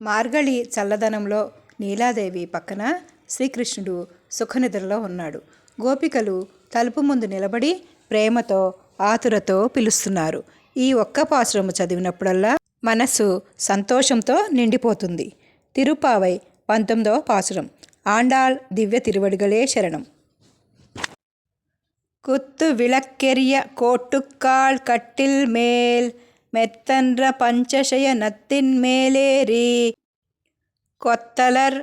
మార్గళి చల్లదనంలో నీలాదేవి పక్కన శ్రీకృష్ణుడు సుఖనిద్రలో ఉన్నాడు గోపికలు తలుపు ముందు నిలబడి ప్రేమతో ఆతురతో పిలుస్తున్నారు ఈ ఒక్క పాసురము చదివినప్పుడల్లా మనస్సు సంతోషంతో నిండిపోతుంది తిరుపావై పంతొమ్మిదవ పాసురం ఆండాళ్ దివ్య తిరువడిగలే శరణం குத்து விளக்கெரிய கோட்டுக்கால் கட்டில் மேல் மெத்தன்ற பஞ்சசய நத்தின் மேலேறி கொத்தலர்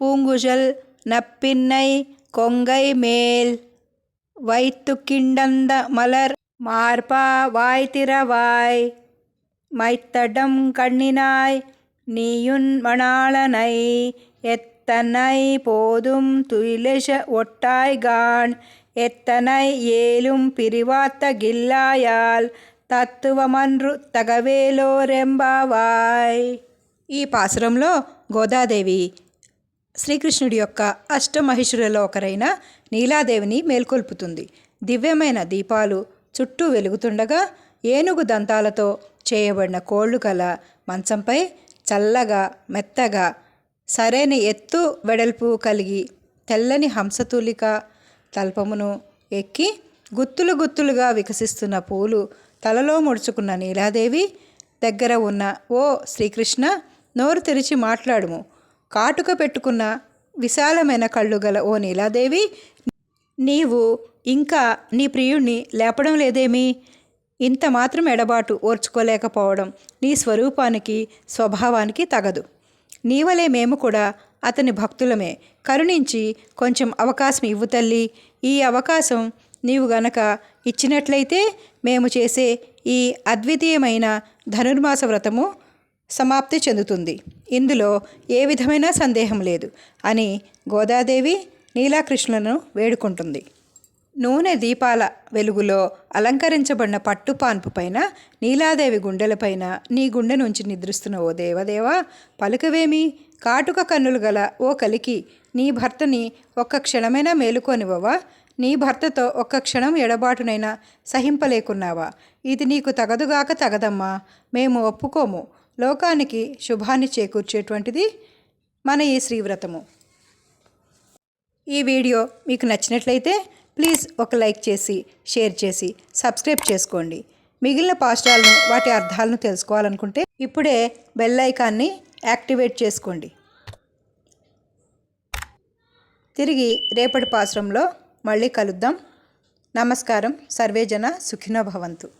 பூங்குழல் நப்பின்னை கொங்கை மேல். வைத்து கிண்டந்த மலர் மார்பா வாய்திரவாய் மைத்தடம் கண்ணினாய் நீயுன் மணாளனை எத்தனை போதும் துயிலிஷ ஒட்டாய்கான் எத்தனை ஏலும் பிரிவாத்த கில்லாயால் తత్వమన్రు తగవేలో రెంబావాయ్ ఈ పాసురంలో గోదాదేవి శ్రీకృష్ణుడి యొక్క అష్టమహిషులలో ఒకరైన నీలాదేవిని మేల్కొల్పుతుంది. దివ్యమైన దీపాలు చుట్టూ వెలుగుతుండగా ఏనుగు దంతాలతో చేయబడిన కోళ్ళు గల మంచంపై చల్లగా మెత్తగా సరైన ఎత్తు వెడల్పు కలిగి తెల్లని హంసతూలిక తల్పమును ఎక్కి గుత్తులు గుత్తులుగా వికసిస్తున్న పూలు తలలో ముడుచుకున్న నీలాదేవి దగ్గర ఉన్న ఓ శ్రీకృష్ణ నోరు తెరిచి మాట్లాడుము. కాటుక పెట్టుకున్న విశాలమైన కళ్ళు గల ఓ నీలాదేవి నీవు ఇంకా నీ ప్రియుణ్ణి లేపడం లేదేమి? ఇంత మాత్రం ఎడబాటు ఓర్చుకోలేకపోవడం నీ స్వరూపానికి స్వభావానికి తగదు. నీవలే మేము కూడా అతని భక్తులమే. కరుణించి కొంచెం అవకాశం ఇవ్వు తల్లి. ఈ అవకాశం నీవు గనక ఇచ్చినట్లయితే మేము చేసే ఈ అద్వితీయమైన ధనుర్మాస వ్రతము సమాప్తి చెందుతుంది. ఇందులో ఏ విధమైన సందేహం లేదు అని గోదాదేవి నీలాకృష్ణులను వేడుకుంటుంది. నూనె దీపాల వెలుగులో అలంకరించబడిన పట్టు పాన్పు పైన నీలాదేవి గుండెలపైన నీ గుండె నుంచి నిద్రిస్తున్న ఓ దేవదేవా పలుకవేమి? కాటుక కన్నులు గల ఓ కలికి నీ భర్తని ఒక్క క్షణమైనా మేలుకోనివ్వవా? నీ భర్తతో ఒక్క క్షణం ఎడబాటునైనా సహింపలేకున్నావా? ఇది నీకు తగదుగాక తగదమ్మా. మేము ఒప్పుకోము. లోకానికి శుభాన్ని చేకూర్చేటువంటిది మన ఈ శ్రీవ్రతము. ఈ వీడియో మీకు నచ్చినట్లయితే ప్లీజ్ ఒక లైక్ చేసి షేర్ చేసి సబ్స్క్రైబ్ చేసుకోండి. మిగిలిన పాస్టాలను వాటి అర్థాలను తెలుసుకోవాలనుకుంటే ఇప్పుడే బెల్ ఐకాన్ని యాక్టివేట్ చేసుకోండి. తిరిగి రేపటి పాశ్రంలో మళ్ళీ కలుద్దాం. నమస్కారం. సర్వేజన సుఖినో భవంతు.